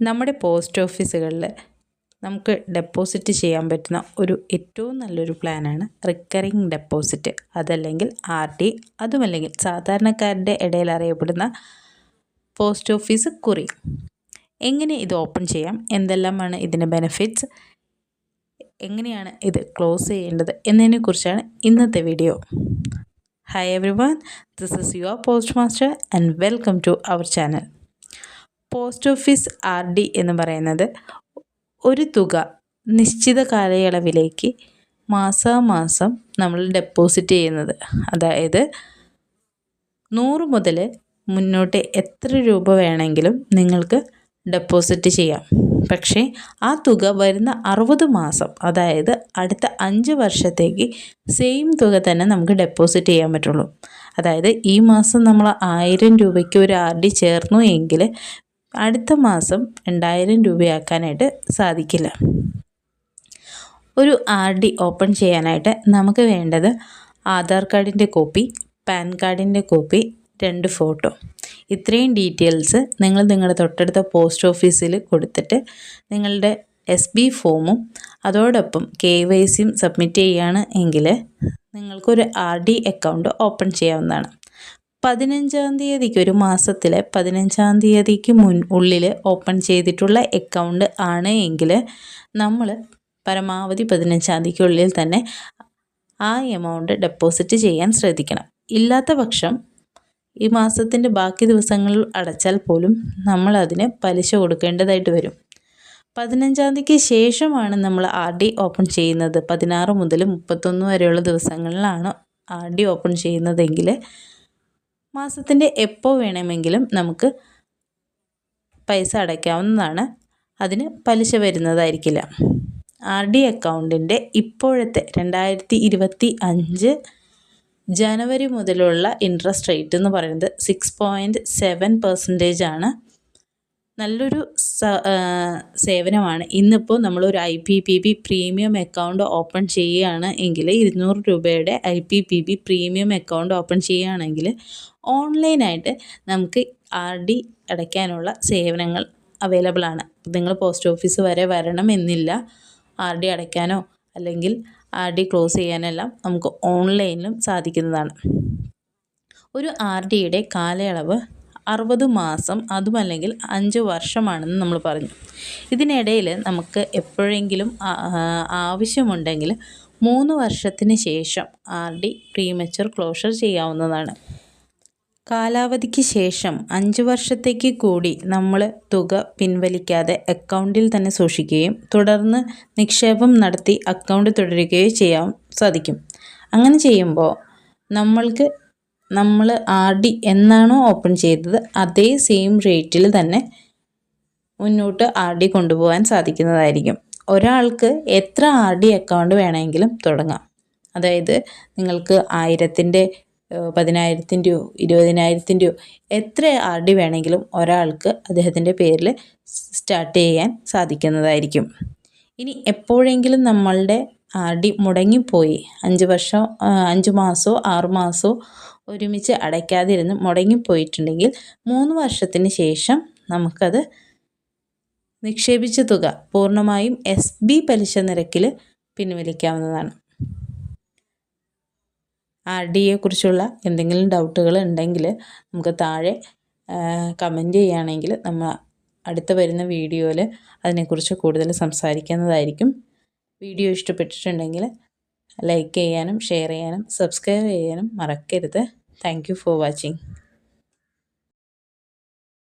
നമ്മുടെ പോസ്റ്റ് ഓഫീസുകളിൽ നമുക്ക് ഡെപ്പോസിറ്റ് ചെയ്യാൻ പറ്റുന്ന ഒരു ഏറ്റവും നല്ലൊരു പ്ലാനാണ് റിക്കറിങ് ഡെപ്പോസിറ്റ്. അതല്ലെങ്കിൽ ആർ ഡി അതുമല്ലെങ്കിൽ സാധാരണക്കാരുടെ ഇടയിൽ അറിയപ്പെടുന്ന പോസ്റ്റ് ഓഫീസ് കുറി. എങ്ങനെ ഇത് ഓപ്പൺ ചെയ്യാം? എന്തെല്ലാമാണ് ഇതിന്റെ ബെനിഫിറ്റ്സ്? എങ്ങനെയാണ് ഇത് ക്ലോസ് ചെയ്യേണ്ടത്? എന്നതിനെക്കുറിച്ചാണ് ഇന്നത്തെ video. Hi everyone this is your post master and welcome to our channel post office R D എന്ന് പറയുന്നത് ഒരു തുക നിശ്ചിത കാലയളവിലേക്ക് മാസാമാസം നമ്മൾ ഡെപ്പോസിറ്റ് ചെയ്യുന്നത്. അതായത് നൂറ് മുതൽ മുന്നോട്ട് എത്ര രൂപ വേണമെങ്കിലും നിങ്ങൾക്ക് ഡെപ്പോസിറ്റ് ചെയ്യാം. പക്ഷേ ആ തുക വരുന്ന അറുപത് മാസം അതായത് അടുത്ത അഞ്ച് വർഷത്തേക്ക് സെയിം തുക തന്നെ നമുക്ക് ഡെപ്പോസിറ്റ് ചെയ്യാൻ പറ്റുള്ളൂ. അതായത് ഈ മാസം നമ്മൾ ആയിരം രൂപയ്ക്ക് ഒരു ആർ ഡി ചേർന്നു എങ്കിൽ അടുത്ത മാസം രണ്ടായിരം രൂപയാക്കാനായിട്ട് സാധിക്കില്ല. ഒരു ആർ ഡി ഓപ്പൺ ചെയ്യാനായിട്ട് നമുക്ക് വേണ്ടത് ആധാർ കാർഡിന്റെ കോപ്പി പാൻ കാർഡിന്റെ കോപ്പി രണ്ട് ഫോട്ടോ. ഇത്രയും ഡീറ്റെയിൽസ് നിങ്ങൾ നിങ്ങളുടെ തൊട്ടടുത്ത പോസ്റ്റ് ഓഫീസിൽ കൊടുത്തിട്ട് നിങ്ങളുടെ എസ് ബി ഫോമും അതോടൊപ്പം കെ വൈ സിയും സബ്മിറ്റ് ചെയ്യുകയാണ് എങ്കിൽ നിങ്ങൾക്കൊരു ആർ ഡി അക്കൗണ്ട് ഓപ്പൺ ചെയ്യാവുന്നതാണ്. പതിനഞ്ചാം തീയതിക്ക് ഒരു മാസത്തിലെ പതിനഞ്ചാം തീയതിക്ക് മുൻ ഉള്ളിൽ ഓപ്പൺ ചെയ്തിട്ടുള്ള അക്കൗണ്ട് ആണ് എങ്കിൽ നമ്മൾ പരമാവധി പതിനഞ്ചാം തീയതിക്കുള്ളിൽ തന്നെ ആ എമൗണ്ട് ഡെപ്പോസിറ്റ് ചെയ്യാൻ ശ്രദ്ധിക്കണം. ഇല്ലാത്ത പക്ഷം ഈ മാസത്തിന്റെ ബാക്കി ദിവസങ്ങളിൽ അടച്ചാൽ പോലും നമ്മൾ അതിന് പലിശ കൊടുക്കേണ്ടതായിട്ട് വരും. പതിനഞ്ചാം തീയതിക്ക് ശേഷമാണ് നമ്മൾ ആർ ഡി ഓപ്പൺ ചെയ്യുന്നത്. പതിനാറ് മുതൽ മുപ്പത്തൊന്ന് വരെയുള്ള ദിവസങ്ങളിലാണ് ആർ ഡി ഓപ്പൺ ചെയ്യുന്നതെങ്കിൽ മാസത്തിന്റെ എപ്പോൾ വേണമെങ്കിലും നമുക്ക് പൈസ അടയ്ക്കാവുന്നതാണ്. അതിന് പലിശ വരുന്നതായിരിക്കില്ല. ആർ ഡി അക്കൗണ്ടിന്റെ ഇപ്പോഴത്തെ രണ്ടായിരത്തി ഇരുപത്തി അഞ്ച് ജനുവരി മുതലുള്ള ഇൻട്രസ്റ്റ് റേറ്റ് എന്ന് പറയുന്നത് സിക്സ് പോയിന്റ് സെവൻ പെർസെന്റേജ് ആണ്. നല്ലൊരു സേവനമാണ്. ഇന്നിപ്പോൾ നമ്മളൊരു I P P B premium account open ചെയ്യുകയാണ് എങ്കിൽ ഇരുന്നൂറ് രൂപയുടെ I P P B premium account open ചെയ്യുകയാണെങ്കിൽ ഓൺലൈനായിട്ട് നമുക്ക് ആർ ഡി അടയ്ക്കാനുള്ള സേവനങ്ങൾ അവൈലബിൾ ആണ് നിങ്ങൾ പോസ്റ്റ് ഓഫീസ് വരെ വരണം എന്നില്ല ആർ ഡി അടയ്ക്കാനോ അല്ലെങ്കിൽ ആർ ഡി ക്ലോസ് ചെയ്യാനെല്ലാം നമുക്ക് ഓൺലൈനിലും സാധിക്കുന്നതാണ്. ഒരു ആർ ഡിയുടെ കാലയളവ് അറുപത് മാസം അതുമല്ലെങ്കിൽ അഞ്ച് വർഷമാണെന്ന് നമ്മൾ പറഞ്ഞു. ഇതിനിടയിൽ നമുക്ക് എപ്പോഴെങ്കിലും ആവശ്യമുണ്ടെങ്കിൽ മൂന്ന് വർഷത്തിന് ശേഷം ആർ ഡി പ്രീമച്ചർ ക്ലോഷർ ചെയ്യാവുന്നതാണ്. കാലാവധിക്ക് ശേഷം അഞ്ച് വർഷത്തേക്ക് കൂടി നമ്മൾ തുക പിൻവലിക്കാതെ അക്കൗണ്ടിൽ തന്നെ സൂക്ഷിക്കുകയും തുടർന്ന് നിക്ഷേപം നടത്തി അക്കൗണ്ട് തുടരുകയോ ചെയ്യാൻ സാധിക്കും. അങ്ങനെ ചെയ്യുമ്പോൾ നമ്മൾക്ക് നമ്മൾ ആർ ഡി എന്നാണോ ഓപ്പൺ ചെയ്തത് അതേ സെയിം റേറ്റിൽ തന്നെ മുന്നോട്ട് ആർ ഡി കൊണ്ടുപോകാൻ സാധിക്കുന്നതായിരിക്കും. ഒരാൾക്ക് എത്ര ആർ ഡി അക്കൗണ്ട് വേണമെങ്കിലും തുടങ്ങാം. അതായത് നിങ്ങൾക്ക് ആയിരത്തിന്റെ പതിനായിരത്തിന്റെയോ ഇരുപതിനായിരത്തിന്റെയോ എത്ര ആർ ഡി വേണമെങ്കിലും ഒരാൾക്ക് അദ്ദേഹത്തിന്റെ പേരിൽ സ്റ്റാർട്ട് ചെയ്യാൻ സാധിക്കുന്നതായിരിക്കും. ഇനി എപ്പോഴെങ്കിലും നമ്മളുടെ ആർ ഡി മുടങ്ങിപ്പോയി. അഞ്ച് വർഷം അഞ്ച് മാസമോ ആറ് മാസമോ ഒരുമിച്ച് അടയ്ക്കാതിരുന്ന് മുടങ്ങിപ്പോയിട്ടുണ്ടെങ്കിൽ മൂന്ന് വർഷത്തിന് ശേഷം നമുക്കത് നിക്ഷേപിച്ച തുക പൂർണമായും എസ് ബി പലിശ നിരക്കിൽ പിൻവലിക്കാവുന്നതാണ്. ആർ ഡിയെക്കുറിച്ചുള്ള എന്തെങ്കിലും ഡൗട്ടുകൾ ഉണ്ടെങ്കിൽ നമുക്ക് താഴെ കമന്റ് ചെയ്യുകയാണെങ്കിൽ നമ്മൾ അടുത്ത വരുന്ന വീഡിയോയിൽ അതിനെക്കുറിച്ച് കൂടുതൽ സംസാരിക്കുന്നതായിരിക്കും. വീഡിയോ ഇഷ്ടപ്പെട്ടിട്ടുണ്ടെങ്കിൽ ലൈക്ക് ചെയ്യാനും ഷെയർ ചെയ്യാനും സബ്സ്ക്രൈബ് ചെയ്യാനും മറക്കരുത്. Thank for watching